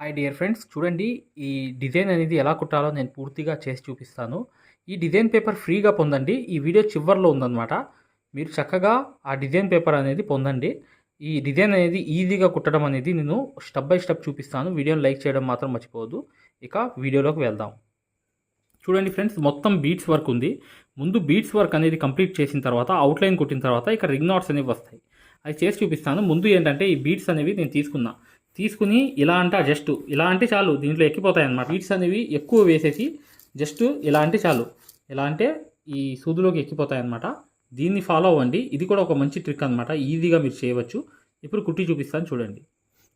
Hi dear friends చూడండి ఈ design అనేది ఎలా కుట్టాలో నేను పూర్తిగా చేసి చూపిస్తాను. ఈ డిజైన్ పేపర్ ఫ్రీగా పొందండి. ఈ వీడియో చివరిలో ఉందన్నమాట. మీరు చక్కగా ఆ డిజైన్ పేపర్ అనేది పొందండి. ఈ డిజైన్ అనేది ఈజీగా కుట్టడం అనేది నేను స్టెప్ బై స్టెప్ చూపిస్తాను. వీడియోని లైక్ చేయడం మాత్రం మర్చిపోవద్దు. ఇక వీడియోలోకి వెళ్దాం. చూడండి ఫ్రెండ్స్ మొత్తం బీట్స్ వర్క్ ఉంది. ముందు బీట్స్ వర్క్ అనేది కంప్లీట్ చేసిన తర్వాత అవుట్లైన్ కుట్టిన తర్వాత ఇక రింగ్ నాట్స్ అనేవి వస్తాయి. అది చేసి చూపిస్తాను. ముందు ఏంటంటే ఈ బీట్స్ అనేవి నేను తీసుకున్నాను తీసుకుని ఇలా అంటే జస్ట్ ఇలా అంటే చాలు దీంట్లో ఎక్కిపోతాయి అన్నమాట బీట్స్ అనేవి ఎక్కువ వేసేసి జస్ట్ ఇలా అంటే చాలు ఇలా అంటే ఈ సూదులోకి ఎక్కిపోతాయి అన్నమాట దీన్ని ఫాలో అవ్వండి. ఇది కూడా ఒక మంచి ట్రిక్ అనమాట ఈజీగా మీరు చేయవచ్చు. ఇప్పుడు కుట్టి చూపిస్తాను చూడండి.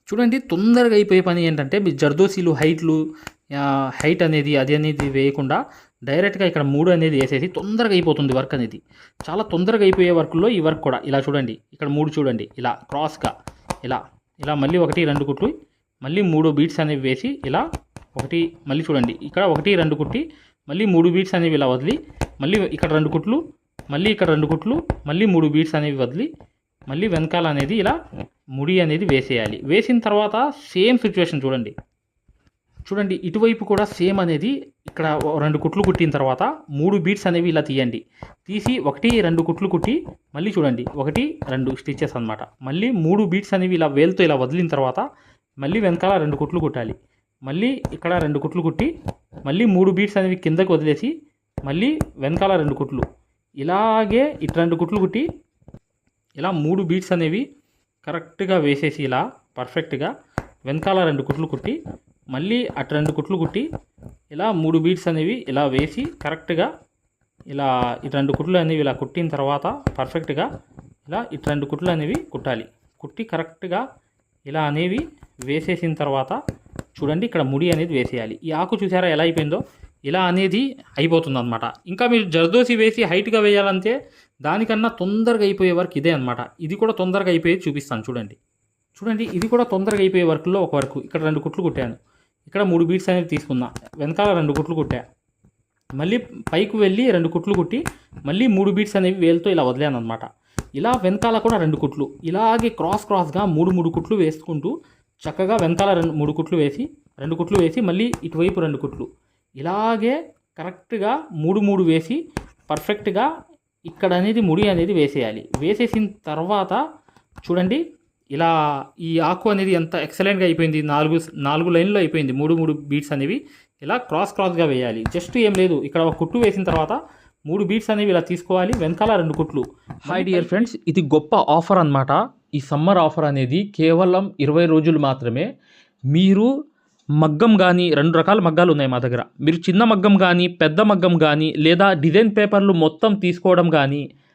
చూడండి తొందరగా అయిపోయే పని ఏంటంటే మీ జర్దోసీలు హైట్లు హైట్ అనేది అది అనేది వేయకుండా డైరెక్ట్గా ఇక్కడ మూడు అనేది వేసేసి తొందరగా అయిపోతుంది వర్క్ అనేది. చాలా తొందరగా అయిపోయే వర్క్లో ఈ వర్క్ కూడా. ఇలా చూడండి. ఇక్కడ మూడు చూడండి. ఇలా క్రాస్గా ఇలా. ఇలా మళ్ళీ ఒకటి రెండు కుట్లు మళ్ళీ మూడు బీట్స్ అనేవి వేసి ఇలా ఒకటి మళ్ళీ చూడండి ఇక్కడ ఒకటి రెండు కుట్టి మళ్ళీ మూడు బీట్స్ అనేవి ఇలా వదిలి మళ్ళీ ఇక్కడ రెండు కుట్లు మళ్ళీ ఇక్కడ రెండు కుట్లు మళ్ళీ మూడు బీట్స్ అనేవి వదిలి మళ్ళీ వెనకాల అనేది ఇలా ముడి అనేది వేసేయాలి. వేసిన తర్వాత సేమ్ సిచ్యువేషన్ చూడండి. చూడండి ఇటువైపు కూడా సేమ్ అనేది ఇక్కడ రెండు కుట్లు కుట్టిన తర్వాత మూడు బీట్స్ అనేవి ఇలా తీయండి. తీసి ఒకటి రెండు కుట్లు కుట్టి మళ్ళీ చూడండి ఒకటి రెండు స్టిచెస్ అన్నమాట. మళ్ళీ మూడు బీట్స్ అనేవి ఇలా వేలుతో ఇలా వదిలిన తర్వాత మళ్ళీ వెనకాల రెండు కుట్లు కుట్టాలి. మళ్ళీ ఇక్కడ రెండు కుట్లు కుట్టి మళ్ళీ మూడు బీట్స్ అనేవి కిందకు వదిలేసి మళ్ళీ వెనకాల రెండు కుట్లు. ఇలాగే ఇటు రెండు కుట్లు కుట్టి ఇలా మూడు బీట్స్ అనేవి కరెక్ట్గా వేసేసి ఇలా పర్ఫెక్ట్గా వెనకాల రెండు కుట్లు కుట్టి మళ్ళీ అటు రెండు కుట్లు కుట్టి ఇలా మూడు బీట్స్ అనేవి ఇలా వేసి కరెక్ట్గా ఇలా ఇటు రెండు కుట్లు అనేవి ఇలా కుట్టిన తర్వాత పర్ఫెక్ట్గా ఇలా ఇటు రెండు కుట్లు అనేవి కుట్టాలి. కుట్టి కరెక్ట్గా ఇలా అనేవి వేసేసిన తర్వాత చూడండి ఇక్కడ ముడి అనేది వేసేయాలి. ఈ ఆకు చూసారా ఎలా అయిపోయిందో? ఇలా అనేది అయిపోతుంది అనమాట ఇంకా మీరు జర్దోసి వేసి హైట్గా వేయాలంటే దానికన్నా తొందరగా అయిపోయే వర్క్ ఇదే అనమాట ఇది కూడా తొందరగా అయిపోయేది చూపిస్తాను చూడండి. చూడండి ఇది కూడా తొందరగా అయిపోయే వర్క్లో ఒక వర్క్. ఇక్కడ రెండు కుట్లు కుట్టాను. ఇక్కడ మూడు బీట్స్ అనేవి తీసుకుందాం వెనకాల రెండు కుట్లు కుట్టా. మళ్ళీ పైకి వెళ్ళి రెండు కుట్లు కుట్టి మళ్ళీ మూడు బీట్స్ అనేవి వేలుతో ఇలా వదిలాను అనమాట ఇలా వెనకాల కూడా రెండు కుట్లు. ఇలాగే క్రాస్ క్రాస్గా మూడు మూడు కుట్లు వేసుకుంటూ చక్కగా వెనకాల రెండు మూడు కుట్లు వేసి రెండు కుట్లు వేసి మళ్ళీ ఇటువైపు రెండు కుట్లు. ఇలాగే కరెక్ట్గా మూడు మూడు వేసి పర్ఫెక్ట్గా ఇక్కడ అనేది ముడి అనేది వేసేయాలి. వేసేసిన తర్వాత చూడండి ఇలా ఈ ఆకు అనేది ఎంత ఎక్సలెంట్గా అయిపోయింది. నాలుగు నాలుగు లైన్లో అయిపోయింది. మూడు మూడు బీట్స్ అనేవి ఇలా క్రాస్ క్రాస్గా వేయాలి. జస్ట్ ఏం లేదు. ఇక్కడ ఒక కుట్టు వేసిన తర్వాత మూడు బీట్స్ అనేవి ఇలా తీసుకోవాలి. వెనకాల రెండు కుట్లు. హాయ్ డియర్ ఫ్రెండ్స్ ఇది గొప్ప ఆఫర్ అన్నమాట. ఈ సమ్మర్ ఆఫర్ అనేది కేవలం ఇరవై రోజులు మాత్రమే. మీరు మగ్గం కానీ రెండు రకాల మగ్గాలు ఉన్నాయి మా దగ్గర. మీరు చిన్న మగ్గం కానీ పెద్ద మగ్గం కానీ లేదా డిజైన్ పేపర్లు మొత్తం తీసుకోవడం కానీ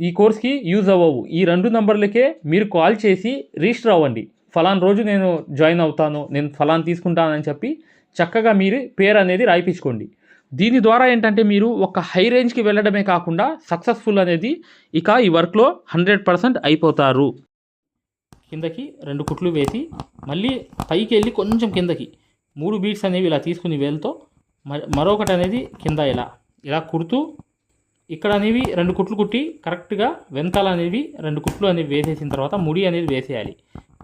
ఈ కోర్స్కి యూజ్ అవ్వవు. ఈ రెండు నంబర్లకే మీరు కాల్ చేసి రిజిస్టర్ అవ్వండి. ఫలాన్ రోజు నేను జాయిన్ అవుతాను నేను ఫలాన్ తీసుకుంటానని చెప్పి చక్కగా మీరు పేరు అనేది రాయిపించుకోండి. దీని ద్వారా ఏంటంటే మీరు ఒక హై రేంజ్కి వెళ్ళడమే కాకుండా సక్సెస్ఫుల్ అనేది ఇక ఈ వర్క్లో హండ్రెడ్ పర్సెంట్ అయిపోతారు. కిందకి రెండు కుట్లు వేసి మళ్ళీ పైకి వెళ్ళి కొంచెం కిందకి మూడు బీట్స్ అనేవి ఇలా తీసుకుని వేలుతో మరొకటి అనేది కింద ఇలా. ఇలా కుడుతూ ఇక్కడ అనేవి రెండు కుట్లు కుట్టి కరెక్ట్గా వెంతాలు అనేవి రెండు కుట్లు అనేవి వేసేసిన తర్వాత ముడి అనేది వేసేయాలి.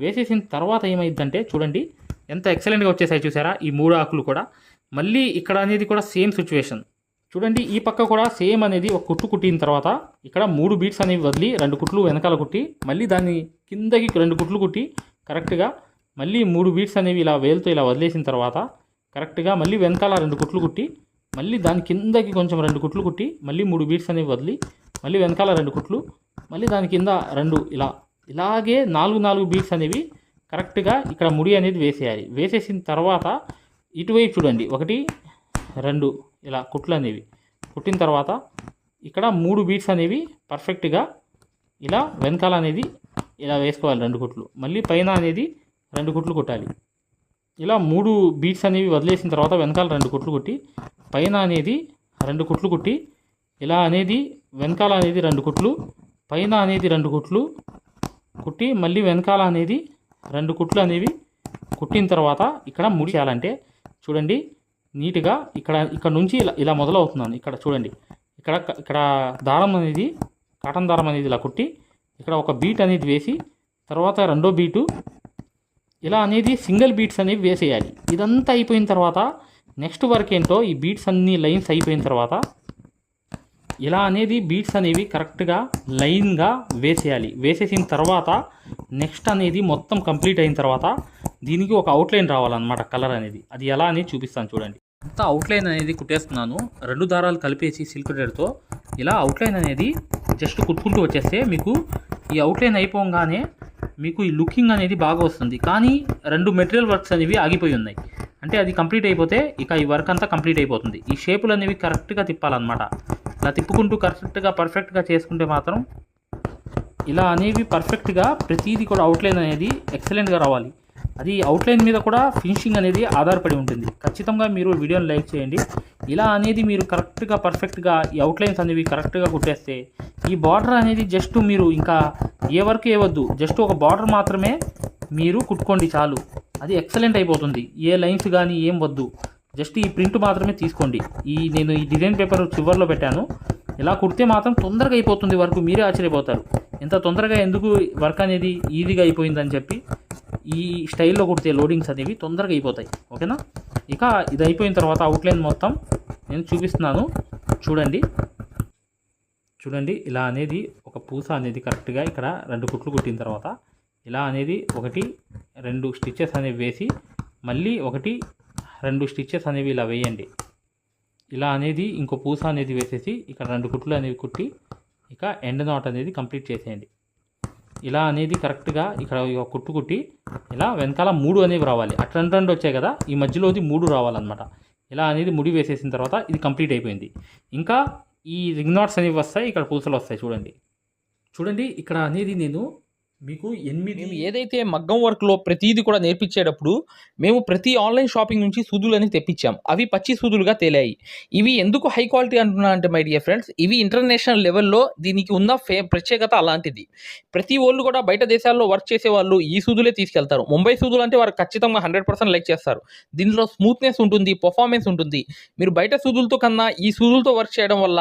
వేసేసిన తర్వాత ఏమైందంటే చూడండి ఎంత ఎక్సలెంట్గా వచ్చేసాయి చూసారా ఈ మూడు ఆకులు కూడా. మళ్ళీ ఇక్కడ అనేది కూడా సేమ్ సిచ్యువేషన్ చూడండి ఈ పక్క కూడా సేమ్ అనేది ఒక కుట్టు కుట్టిన తర్వాత ఇక్కడ మూడు బీట్స్ అనేవి వదిలి రెండు కుట్లు వెనకాల కుట్టి మళ్ళీ దాన్ని కిందకి రెండు కుట్లు కుట్టి కరెక్ట్గా మళ్ళీ మూడు బీట్స్ అనేవి ఇలా వేలుతో ఇలా వదిలేసిన తర్వాత కరెక్ట్గా మళ్ళీ వెనకాల రెండు కుట్లు కుట్టి మళ్ళీ దాని కిందకి కొంచెం రెండు కుట్లు కుట్టి మళ్ళీ మూడు బీట్స్ అనేవి వదిలి మళ్ళీ వెనకాల రెండు కుట్లు మళ్ళీ దాని కింద రెండు ఇలా ఇలాగే నాలుగు నాలుగు బీట్స్ అనేవి కరెక్ట్గా ఇక్కడ ముడి అనేది వేసేయాలి. వేసేసిన తర్వాత ఇటువైపు చూడండి ఒకటి రెండు ఇలా కుట్లు అనేవి. కుట్టిన తర్వాత ఇక్కడ మూడు బీట్స్ అనేవి పర్ఫెక్ట్గా ఇలా వెనకాల అనేది ఇలా వేసుకోవాలి రెండు కుట్లు. మళ్ళీ పైన అనేది రెండు కుట్లు కుట్టాలి. ఇలా మూడు బీట్స్ అనేవి వదిలేసిన తర్వాత వెనకాల రెండు కుట్లు కుట్టి పైన అనేది రెండు కుట్లు కుట్టి ఇలా అనేది వెనకాల అనేది రెండు కుట్లు పైన అనేది రెండు కుట్లు కుట్టి మళ్ళీ వెనకాల అనేది రెండు కుట్లు అనేవి కుట్టిన తర్వాత ఇక్కడ ముడి చేయాలంటే చూడండి నీట్గా ఇక్కడ ఇక్కడ నుంచి ఇలా ఇలా మొదలవుతున్నాను. ఇక్కడ చూడండి ఇక్కడ ఇక్కడ దారం అనేది కాటన్ దారం అనేది ఇలా కుట్టి ఇక్కడ ఒక బీట్ అనేది వేసి తర్వాత రెండో బీటు ఇలా అనేది సింగిల్ బీట్స్ అనేవి వేసేయాలి. ఇదంతా అయిపోయిన తర్వాత నెక్స్ట్ వర్క్ ఏంటో ఈ బీట్స్ అన్ని లైన్స్ అయిపోయిన తర్వాత ఇలా అనేది బీట్స్ అనేవి కరెక్ట్గా లైన్గా వేసేయాలి. వేసేసిన తర్వాత నెక్స్ట్ అనేది మొత్తం కంప్లీట్ అయిన తర్వాత దీనికి ఒక అవుట్లైన్ రావాలన్నమాట కలర్ అనేది. అది ఎలా అనేది చూపిస్తాను చూడండి. అంతా అవుట్లైన్ అనేది కుట్టేస్తున్నాను. రెండు దారాలు కలిపేసి సిల్క్ థ్రెడ్తో ఇలా అవుట్లైన్ అనేది జస్ట్ కుట్టుకుంటూ వచ్చేస్తే మీకు ఈ అవుట్లైన్ అయిపోగానే మీకు ఈ లుకింగ్ అనేది బాగా వస్తుంది. కానీ రెండు మెటీరియల్ వర్క్స్ అనేవి ఆగిపోయి ఉన్నాయి. అంటే అది కంప్లీట్ అయిపోతే ఇక ఈ వర్క్ అంతా కంప్లీట్ అయిపోతుంది. ఈ షేపులు అనేవి కరెక్ట్గా తిప్పాలన్నమాట. ఇలా తిప్పుకుంటూ కరెక్ట్గా పర్ఫెక్ట్గా చేసుకుంటే మాత్రం ఇలా అనేవి పర్ఫెక్ట్గా ప్రతిదీ కూడా అవుట్లైన్ అనేది ఎక్సలెంట్గా రావాలి. అది అవుట్లైన్ మీద కూడా ఫినిషింగ్ అనేది ఆధారపడి ఉంటుంది. ఖచ్చితంగా మీరు వీడియోని లైక్ చేయండి. ఇలా అనేది మీరు కరెక్ట్గా పర్ఫెక్ట్గా ఈ అవుట్లైన్స్ అనేవి కరెక్ట్గా కుట్టేస్తే ఈ బార్డర్ అనేది జస్ట్ మీరు ఇంకా ఏ వర్క్ వేయవద్దు జస్ట్ ఒక బార్డర్ మాత్రమే మీరు కుట్టుకోండి చాలు. అది ఎక్సలెంట్ అయిపోతుంది. ఏ లైన్స్ కానీ ఏం వద్దు. జస్ట్ ఈ ప్రింట్ మాత్రమే తీసుకోండి. ఈ నేను ఈ డిజైన్ పేపర్ చివరిలో పెట్టాను. ఇలా కుడితే మాత్రం తొందరగా అయిపోతుంది వర్క్. మీరే ఆశ్చర్యపోతారు. ఎంత తొందరగా ఎందుకు వర్క్ అనేది ఈజీగా అయిపోయిందని చెప్పి ఈ స్టైల్లో కుడితే లోడింగ్స్ అనేవి తొందరగా అయిపోతాయి. ఓకేనా? ఇక ఇది అయిపోయిన తర్వాత అవుట్లైన్ మొత్తం నేను చూపిస్తున్నాను. చూడండి. చూడండి ఇలా అనేది ఒక పూస అనేది కరెక్ట్గా ఇక్కడ రెండు కుట్లు కుట్టిన తర్వాత ఇలా అనేది ఒకటి రెండు స్టిచ్చెస్ అనేవి వేసి మళ్ళీ ఒకటి రెండు స్టిచ్చెస్ అనేవి ఇలా వేయండి. ఇలా అనేది ఇంకో పూస అనేది వేసేసి ఇక్కడ రెండు కుట్లు అనేవి కుట్టి ఇక ఎండ్ నాట్ అనేది కంప్లీట్ చేసేయండి. ఇలా అనేది కరెక్ట్గా ఇక్కడ కుట్టు కుట్టి ఇలా వెనకాల మూడు అనేవి రావాలి. అటు రెండు రెండు వచ్చాయి కదా ఈ మధ్యలోది మూడు రావాలన్నమాట. ఇలా అనేది ముడి వేసేసిన తర్వాత ఇది కంప్లీట్ అయిపోయింది. ఇంకా ఈ రింగ్ నాట్స్ అనేవి వస్తాయి ఇక్కడ పూసలు వస్తాయి చూడండి. చూడండి ఇక్కడ అనేది నేను మీకు ఎనిమిది ఏదైతే మగ్గం వర్క్లో ప్రతిదీ కూడా నేర్పించేటప్పుడు మేము ప్రతి ఆన్లైన్ షాపింగ్ నుంచి సూదులని తెప్పించాం. అవి పచ్చి సూదులుగా తేలాయి. ఇవి ఎందుకు హై క్వాలిటీ అంటున్నా అంటే మై డియర్ ఫ్రెండ్స్ ఇవి ఇంటర్నేషనల్ లెవెల్లో దీనికి ఉన్న ఫే ప్రత్యేకత అలాంటిది. ప్రతి వాళ్ళు కూడా బయట దేశాల్లో వర్క్ చేసే వాళ్ళు ఈ సూదులే తీసుకెళ్తారు. ముంబై సూదులు అంటే వారు ఖచ్చితంగా హండ్రెడ్ పర్సెంట్ లైక్ చేస్తారు. దీనిలో స్మూత్నెస్ ఉంటుంది పర్ఫార్మెన్స్ ఉంటుంది. మీరు బయట సూదులతో కన్నా ఈ సూదులతో వర్క్ చేయడం వల్ల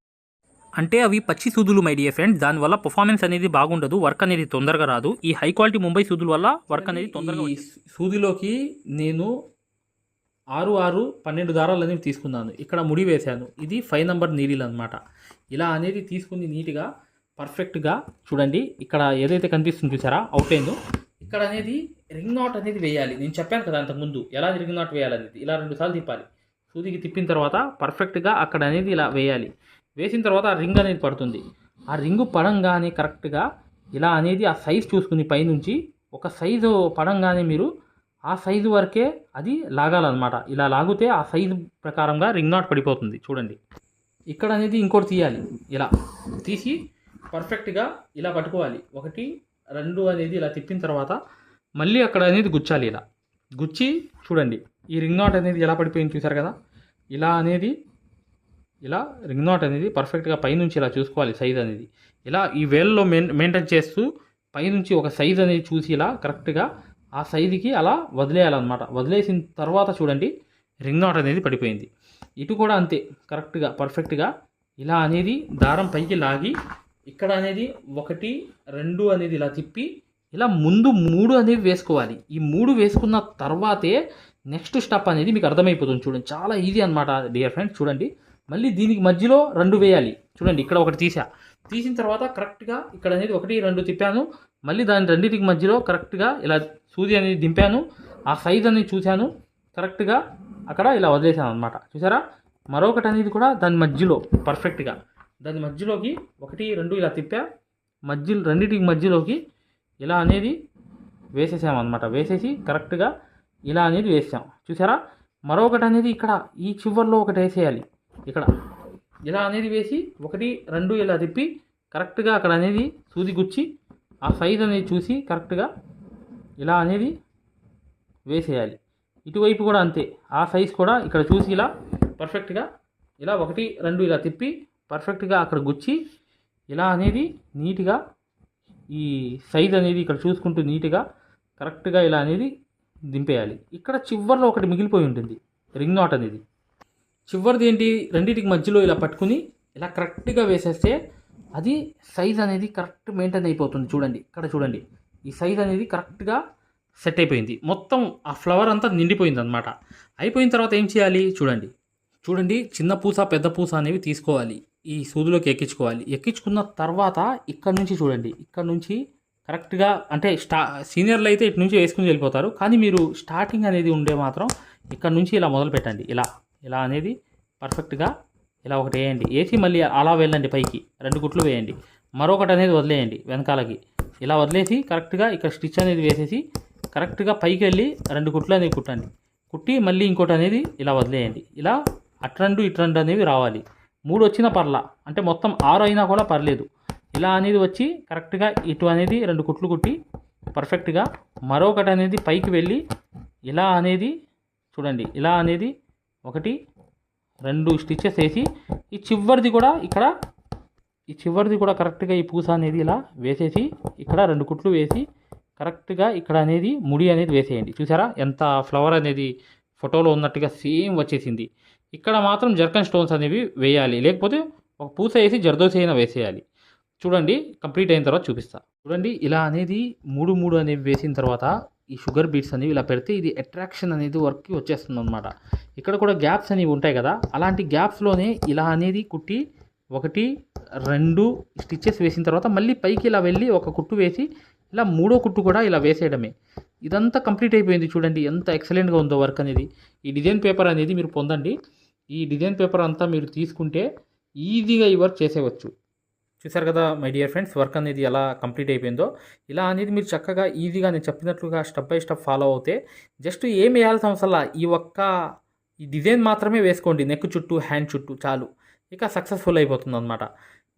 అంటే అవి పచ్చి సూదులు మై డియర్ ఫ్రెండ్ దానివల్ల పర్ఫార్మెన్స్ అనేది బాగుండదు వర్క్ అనేది తొందరగా రాదు. ఈ హై క్వాలిటీ ముంబై సూదుల వల్ల వర్క్ అనేది తొందరగా సూదిలోకి నేను ఆరు ఆరు పన్నెండు దారాలు అనేవి తీసుకున్నాను. ఇక్కడ ముడి వేశాను. ఇది ఫైవ్ నెంబర్ నీడిల్ అనమాట ఇలా అనేది తీసుకుని నీట్గా పర్ఫెక్ట్గా చూడండి. ఇక్కడ ఏదైతే కనిపిస్తుంది చూసారా? అవుట్లైన్ ఇక్కడ అనేది రింగ్ నాట్ అనేది వేయాలి. నేను చెప్పాను కదా అంతకుముందు ఎలా రింగ్ నాట్ వేయాలనేది? ఇలా రెండు సార్లు తిప్పాలి. సూదికి తిప్పిన తర్వాత పర్ఫెక్ట్గా అక్కడ అనేది ఇలా వేయాలి. వేసిన తర్వాత ఆ రింగ్ అనేది పడుతుంది. ఆ రింగు పడంగానే కరెక్ట్గా ఇలా అనేది ఆ సైజ్ చూసుకుని పైనుంచి ఒక సైజు పడంగానే మీరు ఆ సైజు వరకే అది లాగాలన్నమాట. ఇలా లాగితే ఆ సైజు ప్రకారంగా రింగ్ నాట్ పడిపోతుంది. చూడండి. ఇక్కడ అనేది ఇంకోటి తీయాలి. ఇలా తీసి పర్ఫెక్ట్గా ఇలా పట్టుకోవాలి. ఒకటి రెండు అనేది ఇలా తిప్పిన తర్వాత మళ్ళీ అక్కడ అనేది గుచ్చాలి ఇలా. గుచ్చి చూడండి. ఈ రింగ్ నాట్ అనేది ఎలా పడిపోయింది చూసారు కదా? ఇలా అనేది ఇలా రింగ్ నాట్ అనేది పర్ఫెక్ట్గా పైనుంచి ఇలా చూసుకోవాలి సైజ్ అనేది. ఇలా ఈ వేల్లో మెయిన్ మెయింటైన్ చేస్తూ పైనుంచి ఒక సైజ్ అనేది చూసి ఇలా కరెక్ట్గా ఆ సైజుకి అలా వదిలేయాలన్నమాట. వదిలేసిన తర్వాత చూడండి రింగ్ నాట్ అనేది పడిపోయింది. ఇటు కూడా అంతే కరెక్ట్గా పర్ఫెక్ట్గా ఇలా అనేది దారం పైకి లాగి ఇక్కడ అనేది ఒకటి రెండు అనేది ఇలా తిప్పి ఇలా ముందు మూడు అనేది వేసుకోవాలి. ఈ మూడు వేసుకున్న తర్వాతే నెక్స్ట్ స్టెప్ అనేది మీకు అర్థమైపోతుంది చూడండి. చాలా ఈజీ అనమాట డియర్ ఫ్రెండ్స్ చూడండి. మళ్ళీ దీనికి మధ్యలో రెండు వేయాలి. చూడండి ఇక్కడ ఒకటి తీసా. తీసిన తర్వాత కరెక్ట్గా ఇక్కడ అనేది ఒకటి రెండు తిప్పాను. మళ్ళీ దాని రెండింటికి మధ్యలో కరెక్ట్గా ఇలా సూది అనేది దింపాను. ఆ సైజ్ అనేది చూశాను. కరెక్ట్గా అక్కడ ఇలా వదిలేసాను అనమాట చూసారా? మరొకటి అనేది కూడా దాని మధ్యలో పర్ఫెక్ట్గా దాని మధ్యలోకి ఒకటి రెండు ఇలా తిప్పా. మధ్యలో రెండింటికి మధ్యలోకి ఇలా అనేది వేసేసాం అనమాట వేసేసి కరెక్ట్గా ఇలా అనేది వేసాం. చూసారా? మరొకటి అనేది ఇక్కడ ఈ చివర్లో ఒకటి వేసేయాలి. ఇక్కడ ఇలా అనేది వేసి ఒకటి రెండు ఇలా తిప్పి కరెక్ట్గా అక్కడ అనేది సూది గుచ్చి ఆ సైజ్ అనేది చూసి కరెక్ట్గా ఇలా అనేది వేసేయాలి. ఇటువైపు కూడా అంతే. ఆ సైజ్ కూడా ఇక్కడ చూసి ఇలా పర్ఫెక్ట్గా ఇలా ఒకటి రెండు ఇలా తిప్పి పర్ఫెక్ట్గా అక్కడ గుచ్చి ఇలా అనేది నీట్గా ఈ సైజ్ అనేది ఇక్కడ చూసుకుంటూ నీట్గా కరెక్ట్గా ఇలా అనేది దింపేయాలి. ఇక్కడ చివర్లో ఒకటి మిగిలిపోయి ఉంటుంది. రింగ్ నాట్ అనేది. చివరిది ఏంటి? రెండింటికి మధ్యలో ఇలా పట్టుకుని ఇలా కరెక్ట్గా వేసేస్తే అది సైజ్ అనేది కరెక్ట్ మెయింటైన్ అయిపోతుంది. చూడండి ఇక్కడ చూడండి. ఈ సైజ్ అనేది కరెక్ట్గా సెట్ అయిపోయింది. మొత్తం ఆ ఫ్లవర్ అంతా నిండిపోయింది అనమాట అయిపోయిన తర్వాత ఏం చేయాలి? చూడండి. చూడండి చిన్న పూస పెద్ద పూస అనేవి తీసుకోవాలి. ఈ సూదులోకి ఎక్కించుకోవాలి. ఎక్కించుకున్న తర్వాత ఇక్కడ నుంచి చూడండి. ఇక్కడ నుంచి కరెక్ట్గా అంటే స్టా సీనియర్లు అయితే ఇటు నుంచి వేసుకుని వెళ్ళిపోతారు. కానీ మీరు స్టార్టింగ్ అనేది ఉండే మాత్రం ఇక్కడ నుంచి ఇలా మొదలు పెట్టండి ఇలా ఇలా అనేది పర్ఫెక్ట్గా ఇలా ఒకటి వేయండి. వేసి మళ్ళీ అలా వెళ్ళండి పైకి. రెండు కుట్లు వేయండి. మరొకటి అనేది వదిలేయండి వెనకాలకి. ఇలా వదిలేసి కరెక్ట్గా ఇక్కడ స్టిచ్ అనేది వేసేసి కరెక్ట్గా పైకి వెళ్ళి రెండు కుట్లు అనేది కుట్టండి. కుట్టి మళ్ళీ ఇంకోటి అనేది ఇలా వదిలేయండి. ఇలా అట్రండు ఇట్రండు అనేవి రావాలి. మూడు వచ్చినా పర్లా. అంటే మొత్తం ఆరు అయినా కూడా పర్లేదు. ఇలా అనేది వచ్చి కరెక్ట్గా ఇటు అనేది రెండు కుట్లు కుట్టి పర్ఫెక్ట్గా మరొకటి అనేది పైకి వెళ్ళి ఇలా అనేది చూడండి. ఇలా అనేది ఒకటి రెండు స్టిచ్చెస్ వేసి ఈ చివరిది కూడా ఇక్కడ ఈ చివరిది కూడా కరెక్ట్గా ఈ పూస అనేది ఇలా వేసేసి ఇక్కడ రెండు కుట్లు వేసి కరెక్ట్గా ఇక్కడ అనేది ముడి అనేది వేసేయండి. చూసారా? ఎంత ఫ్లవర్ అనేది ఫోటోలో ఉన్నట్టుగా సేమ్ వచ్చేసింది. ఇక్కడ మాత్రం జర్కన్ స్టోన్స్ అనేవి వేయాలి. లేకపోతే ఒక పూస వేసి జర్దోసి అయినా వేసేయాలి. చూడండి కంప్లీట్ అయిన తర్వాత చూపిస్తా. చూడండి ఇలా అనేది మూడు మూడు అనేవి వేసిన తర్వాత ఈ షుగర్ బీట్స్ అనేవి ఇలా పెడితే ఇది అట్రాక్షన్ అనేది వర్క్కి వచ్చేస్తుంది అనమాట ఇక్కడ కూడా గ్యాప్స్ అనేవి ఉంటాయి కదా అలాంటి గ్యాప్స్లోనే ఇలా అనేది కుట్టి ఒకటి రెండు స్టిచ్చెస్ వేసిన తర్వాత మళ్ళీ పైకి ఇలా వెళ్ళి ఒక కుట్టు వేసి ఇలా మూడో కుట్టు కూడా ఇలా వేసేయడమే. ఇదంతా కంప్లీట్ అయిపోయింది చూడండి ఎంత ఎక్సలెంట్గా ఉందో వర్క్ అనేది. ఈ డిజైన్ పేపర్ అనేది మీరు పొందండి. ఈ డిజైన్ పేపర్ అంతా మీరు తీసుకుంటే ఈజీగా ఈ వర్క్ చేసేవచ్చు చూసారు కదా మై డియర్ ఫ్రెండ్స్ వర్క్ అనేది ఎలా కంప్లీట్ అయిపోయిందో. ఇలా అనేది మీరు చక్కగా ఈజీగా నేను చెప్పినట్లుగా స్టెప్ బై స్టెప్ ఫాలో అవుతే జస్ట్ ఏం వేయాల్సిన అవసరం ఈ ఒక్క ఈ డిజైన్ మాత్రమే వేసుకోండి. నెక్ చుట్టూ హ్యాండ్ చుట్టూ చాలు. ఇక సక్సెస్ఫుల్ అయిపోతుంది అనమాట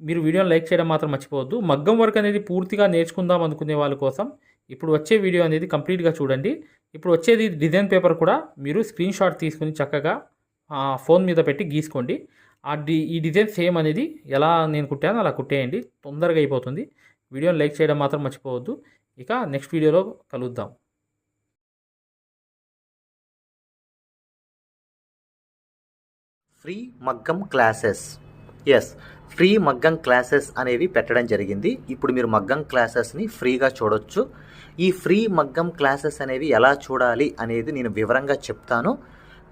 మీరు వీడియోని లైక్ చేయడం మాత్రం మర్చిపోవద్దు. మగ్గం వర్క్ అనేది పూర్తిగా నేర్చుకుందాం అనుకునే వాళ్ళ కోసం ఇప్పుడు వచ్చే వీడియో అనేది కంప్లీట్గా చూడండి. ఇప్పుడు వచ్చేది డిజైన్ పేపర్ కూడా మీరు స్క్రీన్ షాట్ తీసుకుని చక్కగా ఫోన్ మీద పెట్టి గీసుకోండి. ఆ డి ఈ డిజైన్ సేమ్ అనేది ఎలా నేను కుట్టానో అలా కుట్టేయండి. తొందరగా అయిపోతుంది. వీడియోని లైక్ చేయడం మాత్రం మర్చిపోవద్దు. ఇక నెక్స్ట్ వీడియోలో కలుద్దాం. ఫ్రీ మగ్గం క్లాసెస్. ఎస్ ఫ్రీ మగ్గం క్లాసెస్ అనేవి పెట్టడం జరిగింది. ఇప్పుడు మీరు మగ్గం క్లాసెస్ని ఫ్రీగా చూడొచ్చు. ఈ ఫ్రీ మగ్గం క్లాసెస్ అనేవి ఎలా చూడాలి అనేది నేను వివరంగా చెప్తాను.